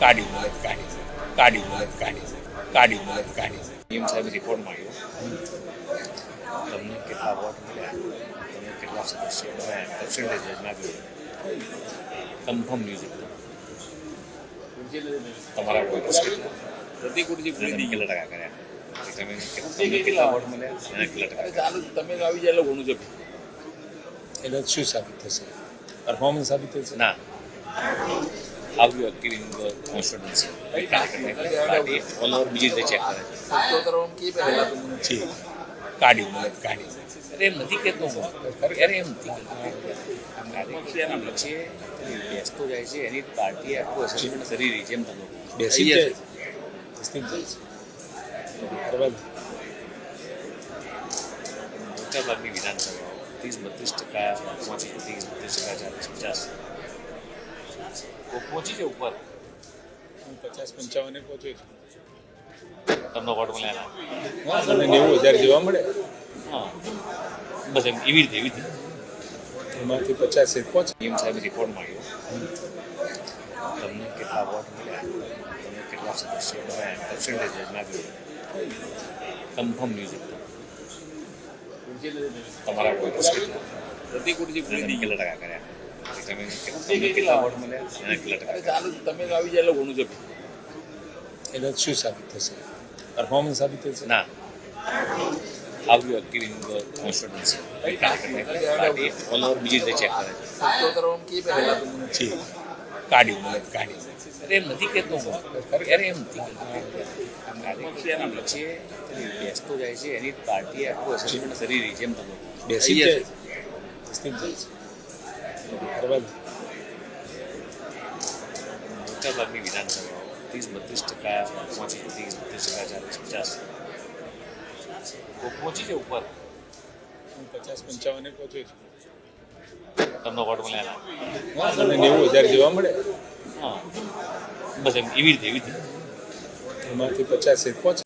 કાઢી મદદ કાઢી છે કાઢી મદદ કાઢી છે કાઢી મદદ કાઢી છે પીએમ સાહેબ રિપોર્ટ માંગ્યો તમને કેટલા વોટ મળ્યા તમને કેટલા સદસ્યો તમે પર્સન્ટેજ નાખ્યું કન્ફર્મ ન્યૂઝ એકદમ તમારા વોટર્સ કેટલા પ્રતિક ઉર્જી અને તમે કેટલા ટકા કર્યા તમે તમને કેટલા વોટ મળ્યા એના કેટલા ટકા ચાલુ તમે તો આવી જાય એટલે ઘણું છે એટલે શું સાબિત થશે પરફોર્મન્સ સાબિત થશે ના how you are giving the constituency Party, all over બીજી રીતે ચેક કરે છે. જી. કાઢી મતલબ કાઢી અરે એમ નથી કહેતો હું. અરે એમ નથી કાર્યકર્તાના વચ્ચે બેસતો જાય છે એની પાર્ટી આખું અસેસમેન્ટ કરી રહી છે એમ તમે બેસી જાય જશે. બેસી જાય છે. મોટાભાગની વિધાનસભાઓ ત્રીસ બત્રીસ ટકા પહોંચી ત્રીસ બત્રીસ ટકા ચાલીસ પચાસ. તો પહોંચી છે ઉપર હું પચાસ પંચાવને પહોંચ્યો છું તમને વોટ મળ્યા હા મને નેવું હજાર જેવા મળે હા બસ એમ એવી રીતે એવી રીતે એમાંથી પચાસ એક પહોંચે પીએમ સાહેબ રિપોર્ટ માંગ્યો તમને કેટલા વોટ મળ્યા તમને કેટલા સદસ્યો તમે પર્સન્ટેજ નાખ્યું કન્ફર્મ ન્યૂઝ એકદમ તમારા વોટર્સ કેટલા પ્રતિક ઉર્જી અને તમે કેટલા ટકા તમે કેટલા વોટ મળ્યા એના કેટલા તમે આવી જાય ઘણું છે એટલે શું સાબિત થશે પરફોર્મન્સ સાબિત થશે ના the constituency party all over બીજી રીતે ચેક કાઢી કાઢી અરે એમ નથી કહેતો હું એમ નથી કહેતો કાર્યકર્તાના બેસતો જાય છે એની પાર્ટી આખું એસેસમેન્ટ કરી રહી છે એમ તમે બેસી જાય છે. મોટાભાગની વિધાનસભાઓ ત્રીસ બત્રીસ ટકા પહોંચી ત્રીસ બત્રીસ ટકા ચાલીસ પચાસ પહોંચી છે ઉપર પચાસ પંચાવને પહોંચ્યો છું તમને વોટ મળ્યા હા મને નેવું હજાર જેવા મળે હા બસ એમ એવી રીતે એવી રીતે એમાંથી પચાસ એક પહોંચે.